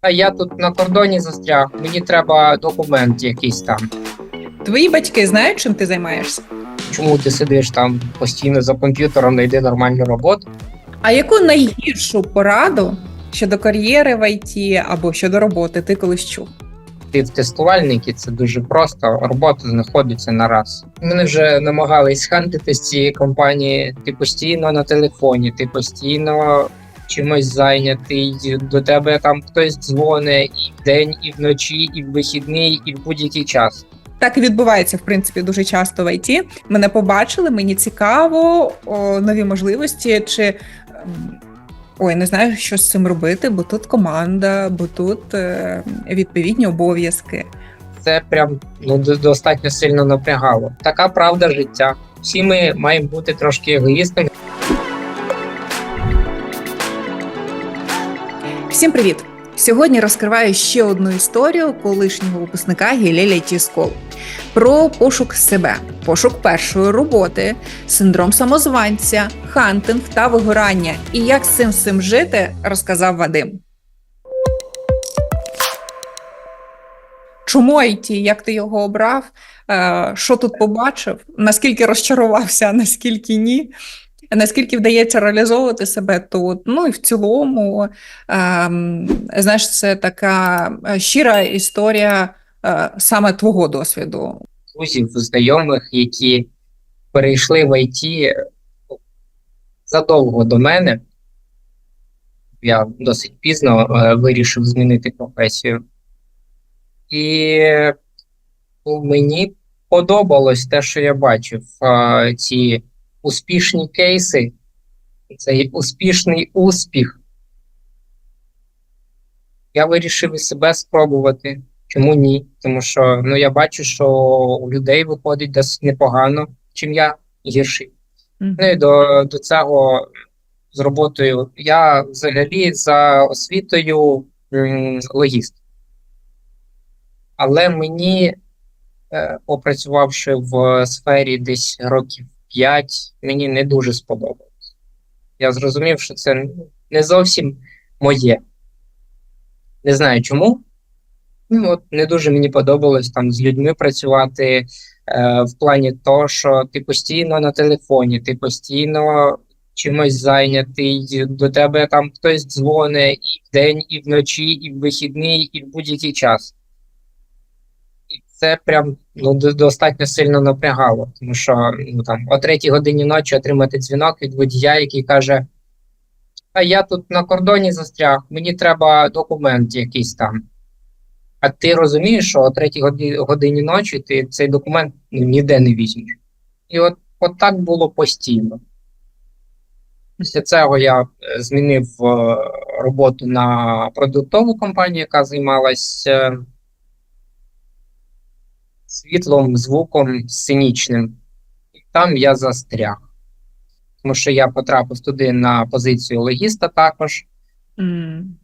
А я тут на кордоні застряг, мені треба документ якийсь там. Твої батьки знають, чим ти займаєшся? Чому ти сидиш там постійно за комп'ютером, знайди нормальну роботу? А яку найгіршу пораду щодо кар'єри в ІТ або щодо роботи ти колись чув? Ти в тестувальники, це дуже просто, робота знаходиться на раз. Мене вже намагались хантити з цієї компанії. Ти постійно на телефоні, ти постійно чимось зайнятий. До тебе там хтось дзвонить і вдень, і вночі, і в вихідний, і в будь-який час. Так і відбувається, в принципі, дуже часто в ІТ. Мене побачили, мені цікаво, о, нові можливості, чи ем, ой, не знаю, що з цим робити, бо тут команда, бо тут е, відповідні обов'язки. Це прям ну достатньо сильно напрягало. Така правда життя. Всі ми маємо бути трошки егоїстами. Всім привіт! Сьогодні розкриваю ще одну історію колишнього випускника IT School про пошук себе, пошук першої роботи, синдром самозванця, хантинг та вигорання. І як з цим всім жити, розказав Вадим. Чому IT? Як ти його обрав? Е, Що тут побачив? Наскільки розчарувався, наскільки ні? Наскільки вдається реалізовувати себе тут? Ну і в цілому, ем, знаєш, це така е, щира історія е, саме твого досвіду. друзів, знайомих, які перейшли в ІТ задовго до мене. Я досить пізно е, вирішив змінити професію. І ну, мені подобалось те, що я бачив. Ці успішні кейси, цей успішний успіх. Я вирішив і себе спробувати. Чому ні? Тому що ну я бачу, що у людей виходить досить непогано, чим я гірший. Ну і до, до цього з роботою я взагалі за освітою м, логіст. Але мені, е, попрацювавши в сфері десь років 5, мені не дуже сподобалось. Я зрозумів, що це не зовсім моє. Не знаю чому. Ну, от не дуже мені подобалось там з людьми працювати е, в плані того, що ти постійно на телефоні, ти постійно чимось зайнятий, до тебе там хтось дзвонить і вдень, і вночі, і в вихідний, і в будь-який час. Це прям ну, достатньо сильно напрягало, тому що ну, там, о третій годині ночі отримати дзвінок від водія, який каже: А я тут на кордоні застряг, мені треба документ якийсь там. А ти розумієш, що о третій годині ночі ти цей документ ну, ніде не візьмеш. І от, от так було постійно. Після цього я е, змінив е, роботу на продуктову компанію, яка займалася світлом, звуком сценічним. І там я застряг. Тому що я потрапив туди на позицію логіста також. М.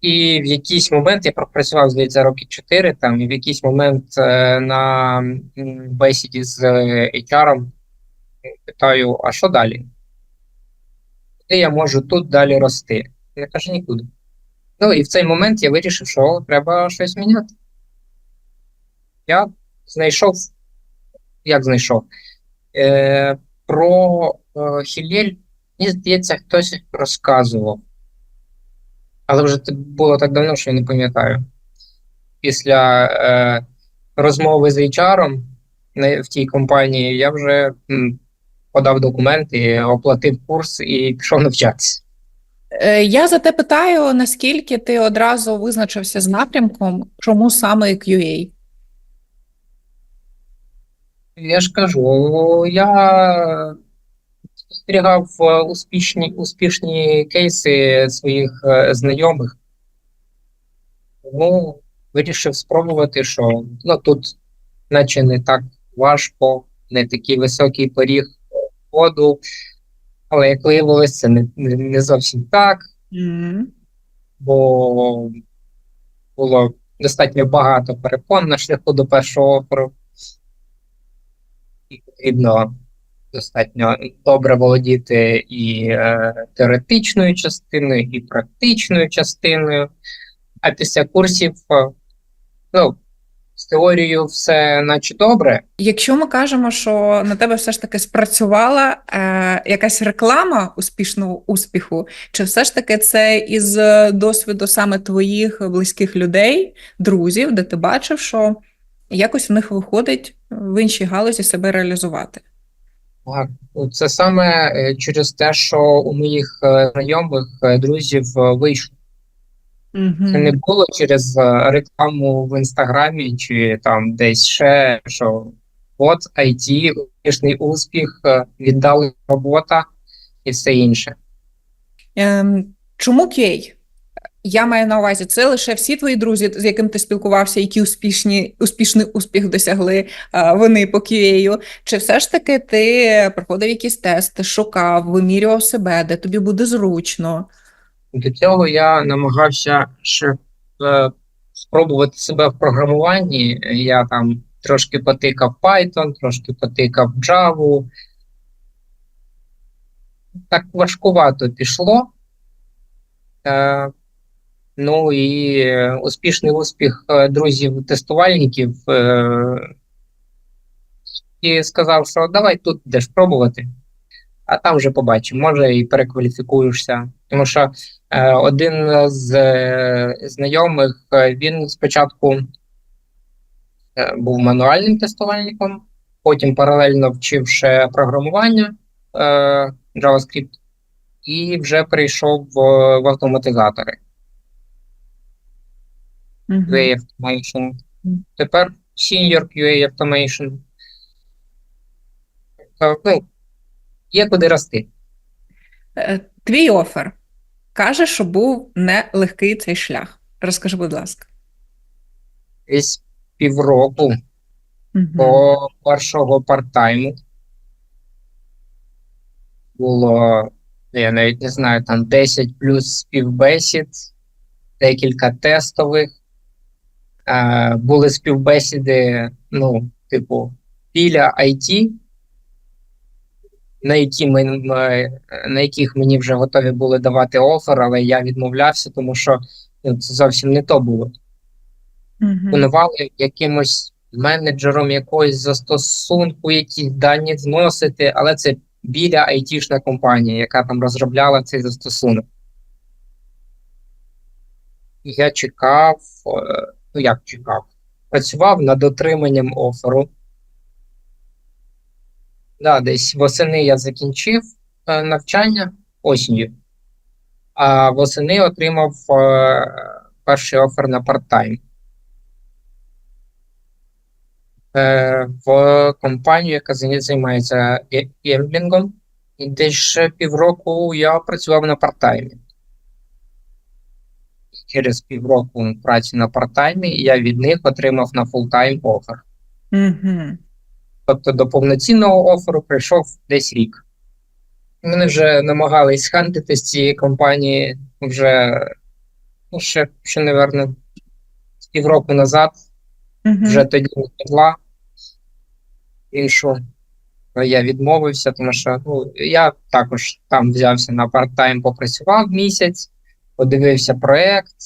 І в якийсь момент я пропрацював, здається, роки 4 там, і в якийсь момент е, на бесіді з е, HR питаю: а що далі? Куди я можу тут далі рости? Я кажу, нікуди. Ну і в цей момент я вирішив, що треба щось міняти. Я знайшов, як знайшов? Е, про е, Хілель, мені здається, хтось розказував. Але вже було так давно, що я не пам'ятаю. Після е, розмови з HR в тій компанії я вже подав документи, оплатив курс і пішов навчатися. Е, Я за те питаю, наскільки ти одразу визначився з напрямком, чому саме QA? Я ж кажу, я спостерігав е, успішні, успішні кейси своїх е, знайомих. Тому вирішив спробувати, що ну, тут, наче не так важко, не такий високий поріг входу, але як виявилося, це не, не, зовсім так, бо було достатньо багато перепон на шляху до першого потрібно достатньо добре володіти і е, теоретичною частиною, і практичною частиною. А після курсів, е, ну, з теорією все наче добре. Якщо ми кажемо, що на тебе все ж таки спрацювала е, якась реклама успішного успіху, чи все ж таки це із досвіду саме твоїх близьких людей, друзів, де ти бачив, що якось в них виходить в іншій галузі себе реалізувати? Так, Це саме е, через те, що у моїх е, знайомих е, друзів е, вийшло. Це не було через е, рекламу в інстаграмі чи там десь ще, що от IT, успішний успіх, е, віддали робота і все інше. Ем, чому QA? Я маю на увазі, це лише всі твої друзі, з яким ти спілкувався, які успішні, успішний успіх досягли а, вони по QA, Чи все ж таки ти проходив якісь тести, шукав, вимірював себе, де тобі буде зручно? До цього я намагався ще е, спробувати себе в програмуванні. Я там трошки потикав Python, трошки потикав Java. Так важкувато пішло. Е, ну і е, успішний успіх е, друзів-тестувальників. Е, і сказав, що давай тут будеш пробувати, а там вже побачимо, може і перекваліфікуєшся. Тому що Е, Один з знайомих він спочатку був мануальним тестувальником, потім паралельно вчив ще програмування е, JavaScript і вже прийшов в, в автоматизатори. QA Automation. Тепер Senior QA Automation. Е, Ну, є куди рости. Е, Твій офер каже, що був нелегкий цей шлях. Розкажи, будь ласка. Десь півроку Мгм. до першого парттайму було, я навіть не знаю, там 10 плюс співбесід, декілька тестових. Е, були співбесіди, ну, типу, біля IT, на, які ми, ми- на яких мені вже готові були давати офер, але я відмовлявся, тому що ну, це зовсім не то було Мгм. пропонували якимось менеджером якогось застосунку, якісь дані зносити, але це біля айтішна компанія, яка там розробляла цей застосунок. Я чекав, е, ну як чекав, працював над отриманням оферу. Да, десь восени я закінчив е, навчання осінню, а восени отримав е, перший офер на парт-тайм. е, в компанію, яка зай- займається ге- гемблінгом. І десь півроку я працював на парт-таймі. Через півроку праці на парт-таймі я від них отримав на фултайм офер. Мгм. Тобто до повноцінного оферу прийшов десь рік. Мене вже намагались хантити з цієї компанії вже, ну, ще, ще, напевно, півроку назад. Мгм. вже тоді відла іншу. Я відмовився, тому що ну, я також там взявся на парт-тайм, попрацював місяць, подивився проєкт,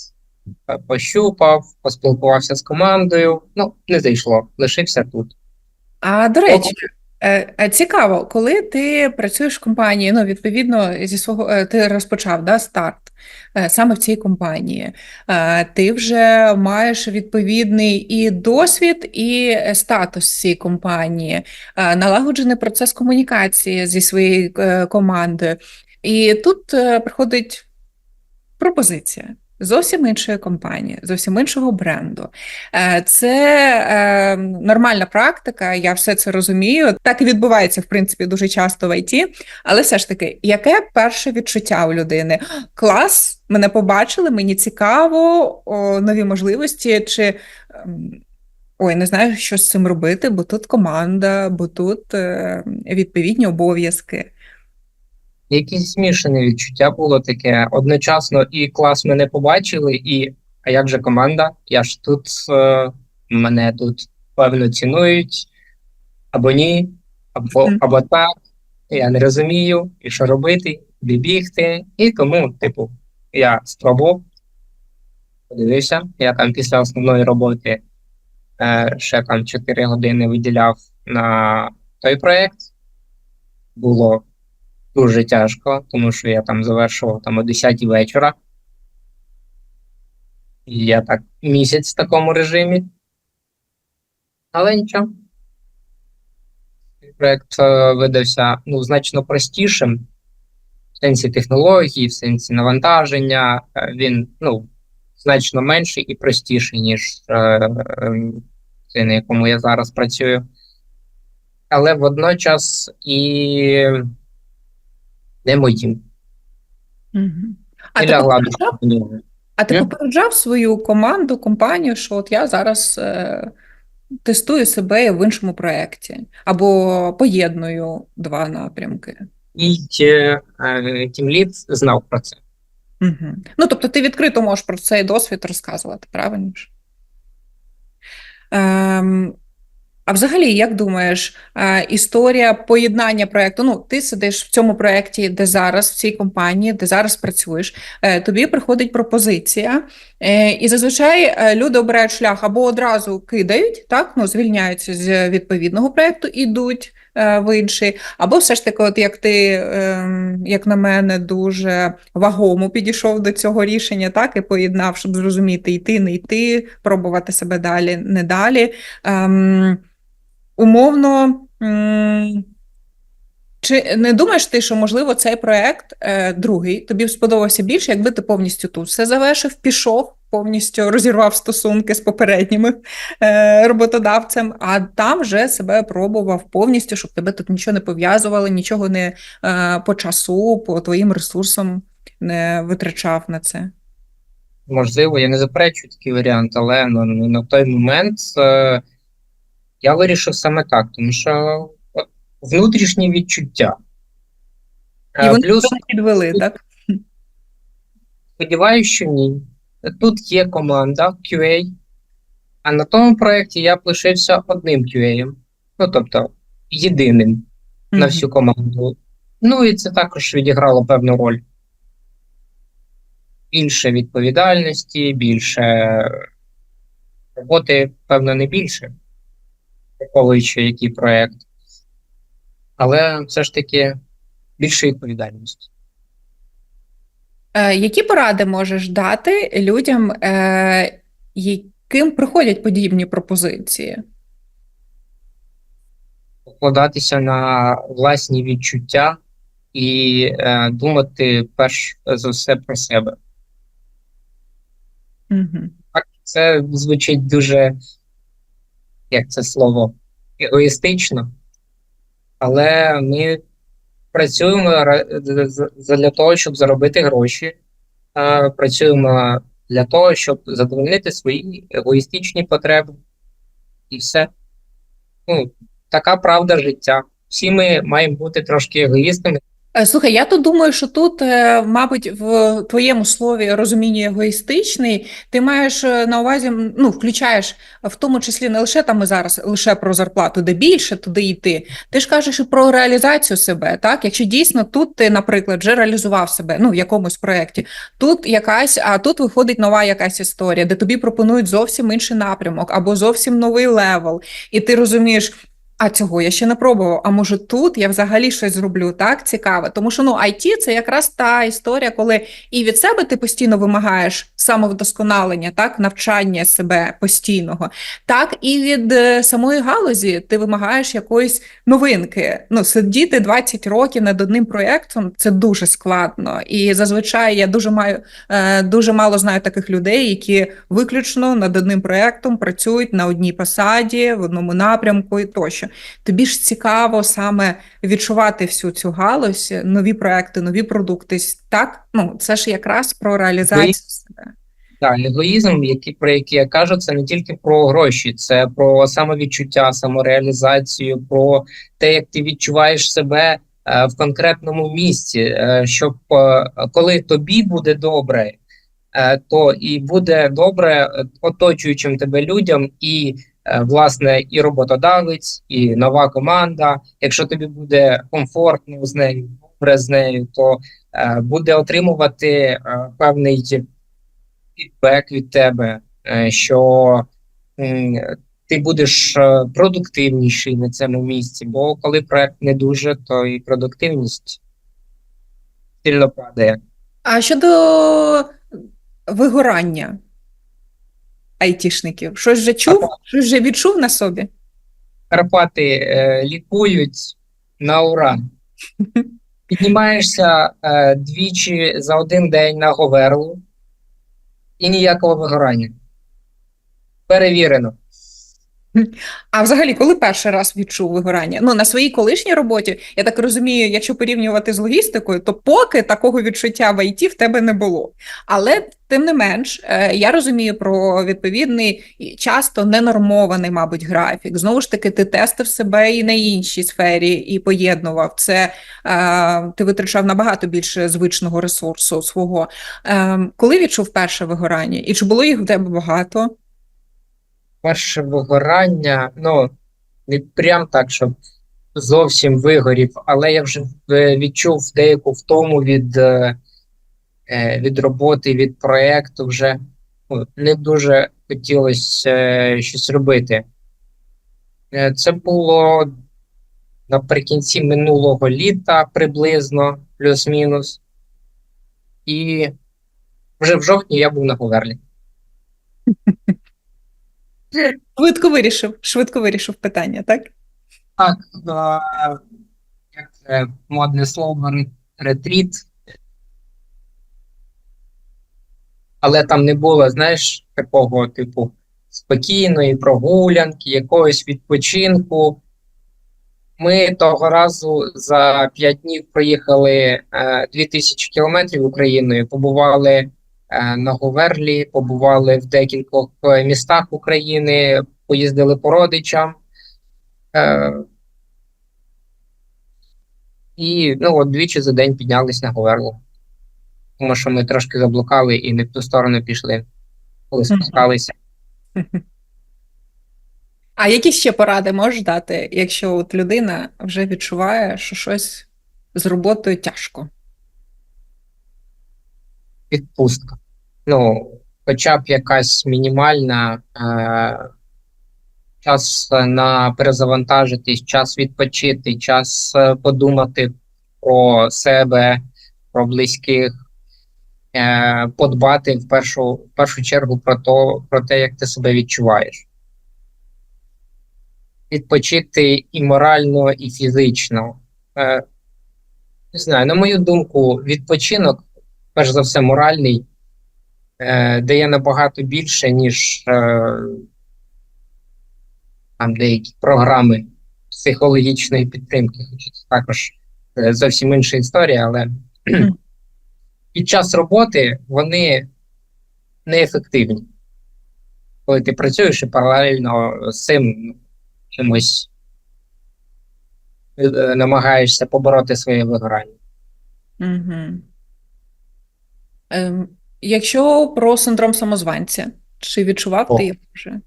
е, пощупав, поспілкувався з командою. Ну, не зайшло, лишився тут. А до речі, е, е, цікаво, коли ти працюєш в компанії, ну відповідно зі свого ти розпочав да, старт саме в цій компанії. Ти вже маєш відповідний і досвід, і статус цієї компанії, налагоджений процес комунікації зі своєю командою. І тут приходить пропозиція. Зовсім іншої компанії, зовсім іншого бренду. Е, Це е, нормальна практика, я все це розумію. Так і відбувається, в принципі, дуже часто в ІТ. Але все ж таки, яке перше відчуття у людини? Клас, мене побачили, мені цікаво, о, нові можливості, чи ем, ой, не знаю, що з цим робити, бо тут команда, бо тут е, відповідні обов'язки. Якесь змішане відчуття було таке. Одночасно і клас мене побачили, і а як же команда? Я ж тут, е, мене тут певно цінують, або ні, або, або так. Я не розумію, і що робити, куди бігти. І тому, типу, я спробував, подивився. Я там після основної роботи е, ще там 4 години виділяв на той проєкт. Було дуже тяжко, тому що я там завершував там о 10 вечора. Я так місяць в такому режимі. Але нічого. Проєкт е, видався ну, значно простішим в сенсі технології, в сенсі навантаження. Е, Він ну, значно менший і простіший, ніж е, е, той, на якому я зараз працюю. Але водночас і не моїм. Мгм. А Не ти попереджав, а ти попереджав свою команду, компанію, що от я зараз е, тестую себе в іншому проєкті або поєдную два напрямки. І е, тімлід знав про це. Угу. Ну, тобто ти відкрито можеш про цей досвід розказувати, правильно? Ем, а взагалі, як думаєш, е, історія поєднання проєкту? Ну, ти сидиш в цьому проєкті, де зараз, в цій компанії, де зараз працюєш, е, тобі приходить пропозиція, е, і зазвичай люди обирають шлях або одразу кидають, так, ну, звільняються з відповідного проєкту, ідуть е, в інший, або все ж таки, от як ти, ем, як на мене, дуже вагомо підійшов до цього рішення, так, і поєднав, щоб зрозуміти, йти, не йти, пробувати себе далі, не далі. Умовно, чи не думаєш ти, що можливо цей проект е, другий тобі сподобався більше, якби ти повністю тут все завершив, пішов, повністю розірвав стосунки з попередніми е, роботодавцем, а там вже себе пробував повністю, щоб тебе тут нічого не пов'язувало, нічого не е, по часу, по твоїм ресурсам не витрачав на це. Можливо, я не заперечую такий варіант, але ну, на той момент е, я вирішив саме так, тому що от, внутрішні відчуття. І Е, вони Плюс підвели, так? сподіваюся, що ні. Тут є команда QA, а на тому проєкті я лишився одним QA. Ну, тобто, єдиним на всю команду. Ну і це також відіграло певну роль. Більше відповідальності, більше роботи, певно, не більше, враховуючи який проєкт. Але все ж таки більше відповідальності. Е, Які поради можеш дати людям, е, яким приходять подібні пропозиції? покладатися на власні відчуття і е, думати перш за все про себе. Угу. Так, це звучить дуже, як це слово, егоїстично, але ми працюємо для того, щоб заробити гроші, працюємо для того, щоб задовольнити свої егоїстичні потреби. І все. Ну, така правда життя. Всі ми маємо бути трошки егоїстами. Е, Слухай, я то думаю, що тут, е, мабуть, в твоєму слові розуміння егоїстичний, ти маєш е, на увазі, ну, включаєш в тому числі не лише там і зараз лише про зарплату, де більше туди йти. Ти ж кажеш і про реалізацію себе, так? Якщо дійсно тут ти, наприклад, вже реалізував себе ну, в якомусь проєкті, тут якась, а тут виходить нова якась історія, де тобі пропонують зовсім інший напрямок або зовсім новий левел, і ти розумієш. А цього я ще не пробував. А може тут я взагалі щось зроблю так цікаве. Тому що ну IT – це якраз та історія, коли і від себе ти постійно вимагаєш самовдосконалення, так навчання себе постійного, так і від е, самої галузі ти вимагаєш якоїсь новинки. Ну сидіти 20 років над одним проєктом це дуже складно. І зазвичай я дуже маю е, дуже мало знаю таких людей, які виключно над одним проєктом працюють на одній посаді, в одному напрямку і тощо. Тобі ж цікаво саме відчувати всю цю галузь, нові проекти, нові продукти. Так, ну це ж якраз про реалізацію себе. Так, егоїзм, який, про який я кажу, це не тільки про гроші, це про самовідчуття, самореалізацію, про те, як ти відчуваєш себе е, в конкретному місці, е, щоб е, коли тобі буде добре, е, то і буде добре оточуючим тебе людям, і власне і роботодавець, і нова команда. Якщо тобі буде комфортно з нею, добре з нею, то е, буде отримувати е, певний фідбек від тебе, е, що ти будеш е, продуктивніший на цьому місці, бо коли проект не дуже, то і продуктивність сильно падає. А щодо вигорання айтішників, щось вже чув? Щось вже відчув на собі? Карпати е, лікують на ура. Піднімаєшся е, двічі за один день на Говерлу і ніякого вигорання. Перевірено. А взагалі, коли перший раз відчув вигорання? Ну, на своїй колишній роботі, я так розумію, якщо порівнювати з логістикою, то поки такого відчуття в ІТ в тебе не було. Але тим не менш, е, я розумію про відповідний часто ненормований, мабуть, графік. Знову ж таки, ти тестив себе і на іншій сфері, і поєднував це. е, Ти витрачав набагато більше звичного ресурсу свого. Е, Коли відчув перше вигорання? І чи було їх в тебе багато? Перше вигорання, ну, не прям так, щоб зовсім вигорів, але я вже е, відчув деяку втому від, е, е, від роботи, від проєкту вже не дуже хотілося щось робити. Це було наприкінці минулого літа приблизно, плюс-мінус. І вже в жовтні я був на Говерлі. Швидко вирішив, швидко вирішив питання, так? Так, а, як це модне слово ретріт. Але там не було, знаєш, такого типу спокійної прогулянки, якогось відпочинку. Ми того разу за 5 днів проїхали е, 2000 кілометрів Україною, побували на Говерлі, побували в декількох е, містах України, поїздили по родичам. Е, і ну, от двічі за день піднялись на Говерлу. Тому що ми трошки заблукали і не в ту сторону пішли, коли спускалися. А які ще поради можеш дати, якщо от людина вже відчуває, що щось з роботою тяжко? Відпустка. Ну, хоча б якась мінімальна е, час на перезавантажитись, час відпочити, час е, подумати про себе, про близьких, е, подбати в першу, в першу чергу про, то, про те, як ти себе відчуваєш. Відпочити і морально, і фізично. Е, не знаю, на мою думку, відпочинок, перш за все, моральний, е, дає набагато більше, ніж е, там деякі програми психологічної підтримки. Хоча це також е, зовсім інша історія, але під час роботи вони неефективні. Коли ти працюєш і паралельно з цим ну, чимось намагаєшся побороти своє вигорання. Угу. Ем, якщо про синдром самозванця, чи відчував О. ти його вже?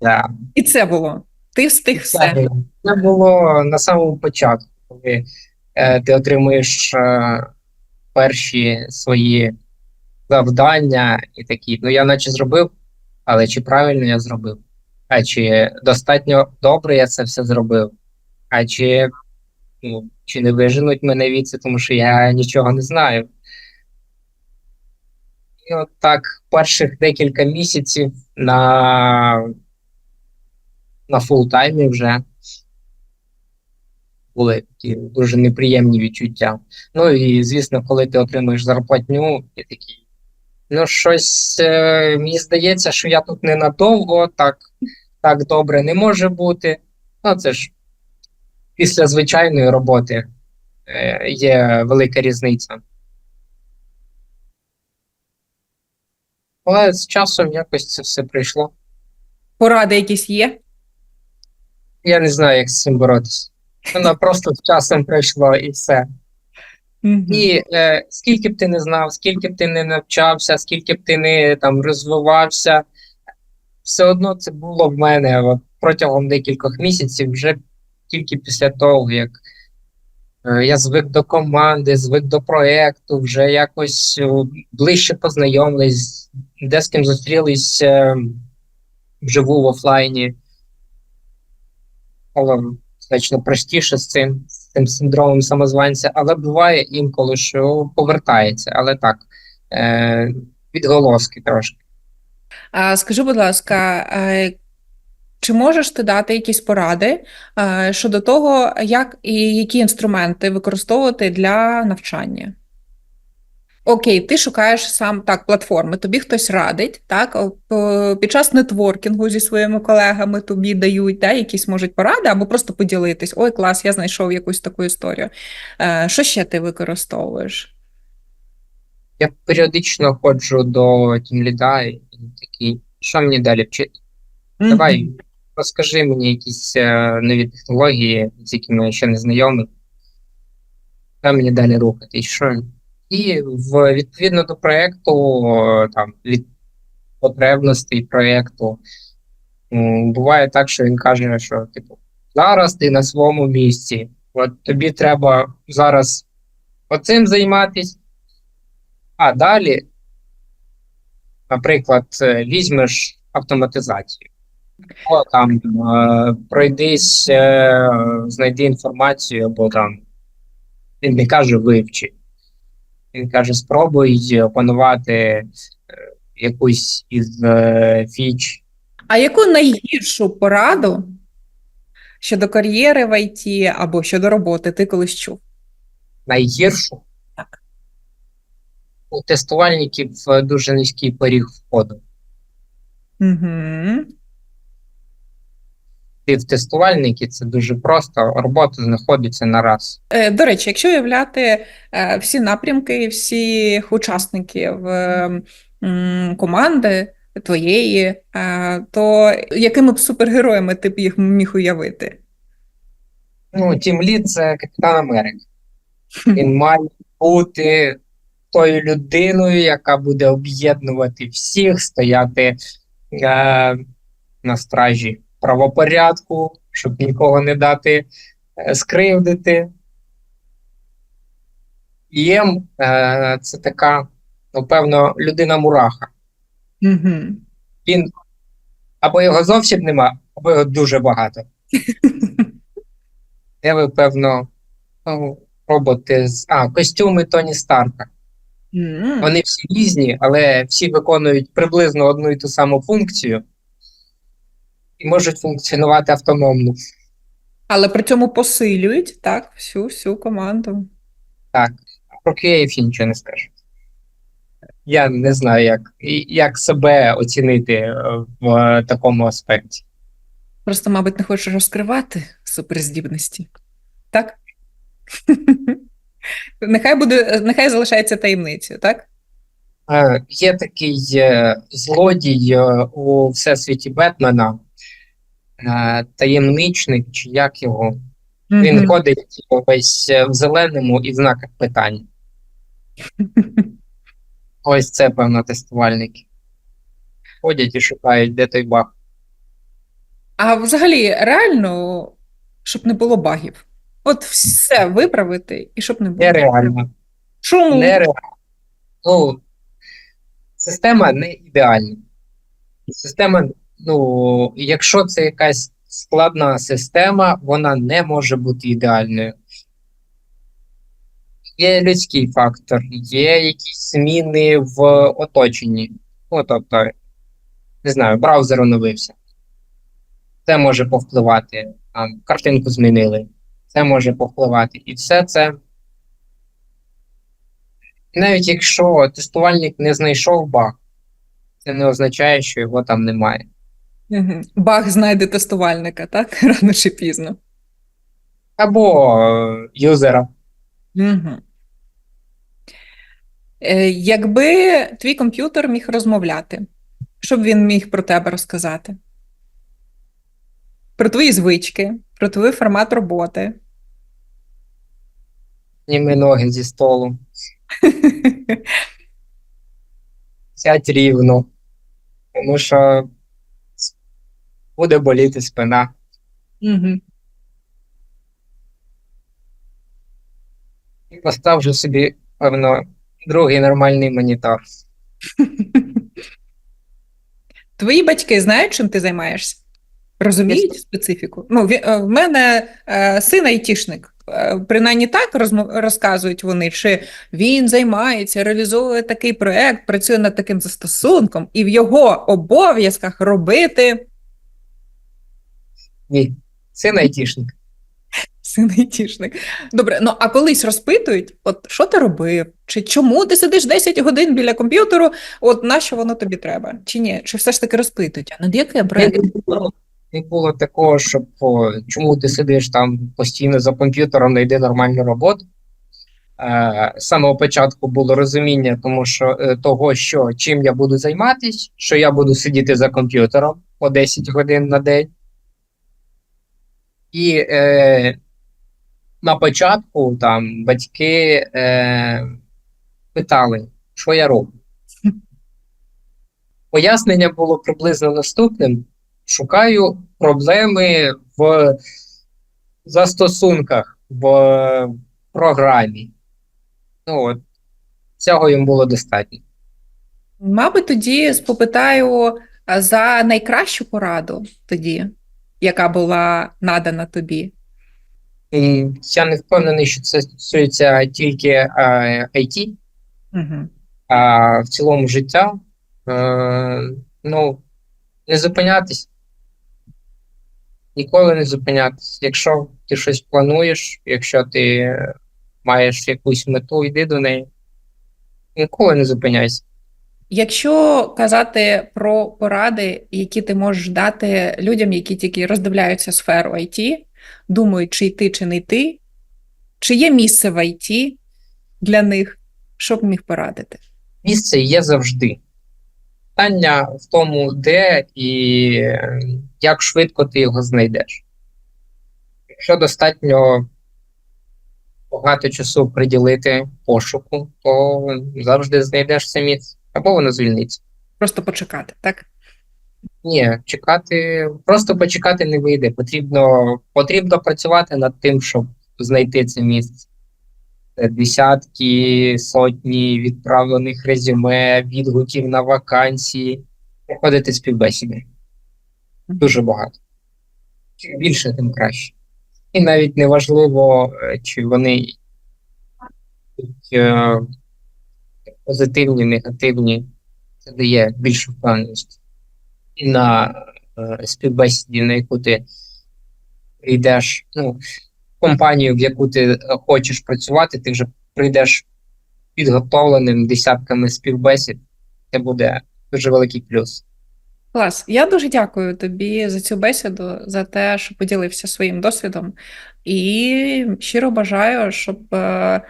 Да. І це було. Ти встиг все. Це, це було на самому початку, коли е, ти отримуєш е, перші свої завдання і такі. Ну, я наче зробив, але чи правильно я зробив? А чи достатньо добре я це все зробив? А чи, ну, чи не виженуть мене від це, тому що я нічого не знаю. От так, перших декілька місяців на на фултаймі вже були такі дуже неприємні відчуття. Ну і звісно, коли ти отримуєш зарплатню, ти такий. Ну, щось е, мені здається, що я тут ненадовго, так, так добре не може бути. Ну, це ж після звичайної роботи е, є велика різниця. Але з часом якось це все прийшло. Поради якісь є? Я не знаю, як з цим боротися. Воно просто з часом прийшло і все. І е, скільки б ти не знав, скільки б ти не навчався, скільки б ти не там розвивався, все одно це було в мене протягом декількох місяців, вже тільки після того, як Я звик до команди, звик до проекту, вже якось е, ближче познайомились, де з ким зустрілись е, вживу в офлайні. Але значно простіше з цим, з цим синдромом самозванця, але буває інколи, що повертається, але так, е, відголоски трошки. А, скажи, будь ласка, е, чи можеш ти дати якісь поради е, щодо того, як і які інструменти використовувати для навчання? Окей, ти шукаєш сам так платформи, тобі хтось радить, так? Під час нетворкінгу зі своїми колегами тобі дають да, якісь можуть поради, або просто поділитись. Ой, клас, я знайшов якусь таку історію. Е, Що ще ти використовуєш? Я періодично ходжу до тімліда і такий, що мені далі вчити? Давай, розкажи мені якісь е, нові технології, з якими я ще не знайомий. Що мені далі рухати? І що? І в, відповідно до проєкту, там, від потребностей проєкту, буває так, що він каже, що типу, зараз ти на своєму місці, от тобі треба зараз оцим займатись, а далі, наприклад, е, візьмеш автоматизацію. О, там е, пройдись, е, знайди інформацію, або там він не каже вивчи. Він каже, спробуй опанувати е, якусь із фіч. А яку найгіршу пораду щодо кар'єри в ІТ або щодо роботи ти колись чув? Найгіршу. Так. У тестувальників дуже низький поріг входу. Угу. В тестувальники це дуже просто, робота знаходиться на раз. Е, До речі, якщо уявляти е, всі напрямки, всіх учасників е, команди твоєї, е, то якими б супергероями ти б їх міг уявити? Ну, Тім Лід це Капітан Америка. Він має бути тою людиною, яка буде об'єднувати всіх, стояти е, на стражі правопорядку, щоб нікого не дати е, скривдити. Єм е, це така, напевно, людина-мураха. Угу. Він або його зовсім нема, або його дуже багато. Де ви, певно, ну, роботи з. А, костюми Тоні Старка. Вони всі різні, але всі виконують приблизно одну і ту саму функцію і можуть функціонувати автономно. Але при цьому посилюють так, всю всю команду. Так, про QA я нічого не скажу. Я не знаю, як, як себе оцінити е, в е, такому аспекті. Просто, мабуть, не хочеш розкривати суперздібності. Так? Нехай буде, нехай залишається таємницею, так? Е, Є такий е, злодій е, у всесвіті Бетмена, е, таємничник, чи як його. Він ходить весь е, в зеленому і в знаках питань. Ось це, певно, тестувальники. Ходять і шукають, де той баг. А взагалі, реально, щоб не було багів. От все виправити, і щоб не було. Нереально. Чому? Нереально. Ну, система не ідеальна. Система, ну, якщо це якась складна система, вона не може бути ідеальною. Є людський фактор, є якісь зміни в оточенні. Ну, тобто, не знаю, браузер оновився. Це може повпливати. Там, картинку змінили. Це може повпливати. І все це. Навіть якщо тестувальник не знайшов баг, це не означає, що його там немає. Баг знайде тестувальника, так? Рано чи пізно. Або е, юзера. Угу. Е, якби твій комп'ютер міг розмовляти, що б він міг про тебе розказати? Про твої звички, про твій формат роботи. Зніми ноги зі столу. Сядь рівно. Тому що буде боліти спина. Угу. Поставлю собі, певно, другий нормальний монітор. Твої батьки знають, чим ти займаєшся? Розуміють специфіку? Ну, е, в мене е, син айтішник. Е, Принаймні так розказують вони, чи він займається, реалізовує такий проект, працює над таким застосунком, і в його обов'язках робити Ні, син айтішник. син айтішник. Добре, ну а колись розпитують, от що ти робив? Чи чому ти сидиш 10 годин біля комп'ютеру? От на що воно тобі треба? Чи ні? Чи все ж таки розпитують? А над яким проектом? Не було, такого, щоб о, чому ти сидиш там постійно за комп'ютером, знайди нормальну роботу. Е, з самого початку було розуміння, тому що е, того, що чим я буду займатися, що я буду сидіти за комп'ютером по 10 годин на день. І е, на початку там батьки е, питали, що я роблю. Пояснення було приблизно наступним: шукаю проблеми в застосунках в програмі. Ну, от, цього їм було достатньо. Мабуть, тоді попитаю за найкращу пораду тоді, яка була надана тобі. І я не впевнений, що це стосується тільки е, IT, Угу. а в цілому життя. Е, ну, не зупинятись. Ніколи не зупинятись. Якщо ти щось плануєш, якщо ти маєш якусь мету, йди до неї. Ніколи не зупиняйся. Якщо казати про поради, які ти можеш дати людям, які тільки роздивляються сферу IT, думають, чи йти, чи не йти, чи є місце в IT для них, що б міг порадити? Місце є завжди. Питання в тому, де і е, як швидко ти його знайдеш. Якщо достатньо багато часу приділити пошуку, то завжди знайдеш це місце, або воно звільниться. Просто почекати, так? Ні, чекати, просто почекати не вийде. Потрібно, потрібно працювати над тим, щоб знайти це місце. Десятки, сотні відправлених резюме, відгуків на вакансії, проходити співбесіди. Дуже багато. Чим більше, тим краще. І навіть не важливо, е, чи вони е, позитивні, негативні, це дає більшу впевненість і на е, співбесіді, на яку ти йдеш, ну, компанію, в яку ти е, хочеш працювати, ти вже прийдеш підготовленим десятками співбесід. Це буде дуже великий плюс. Клас. Я дуже дякую тобі за цю бесіду, за те, що поділився своїм досвідом. І щиро бажаю, щоб е,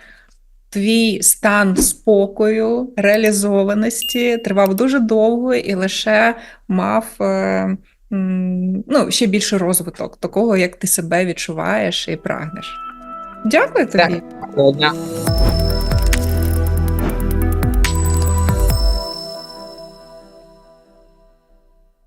твій стан спокою, реалізованості тривав дуже довго і лише мав е, ну, ще більше розвиток такого, як ти себе відчуваєш і прагнеш. Дякую тобі. Дня.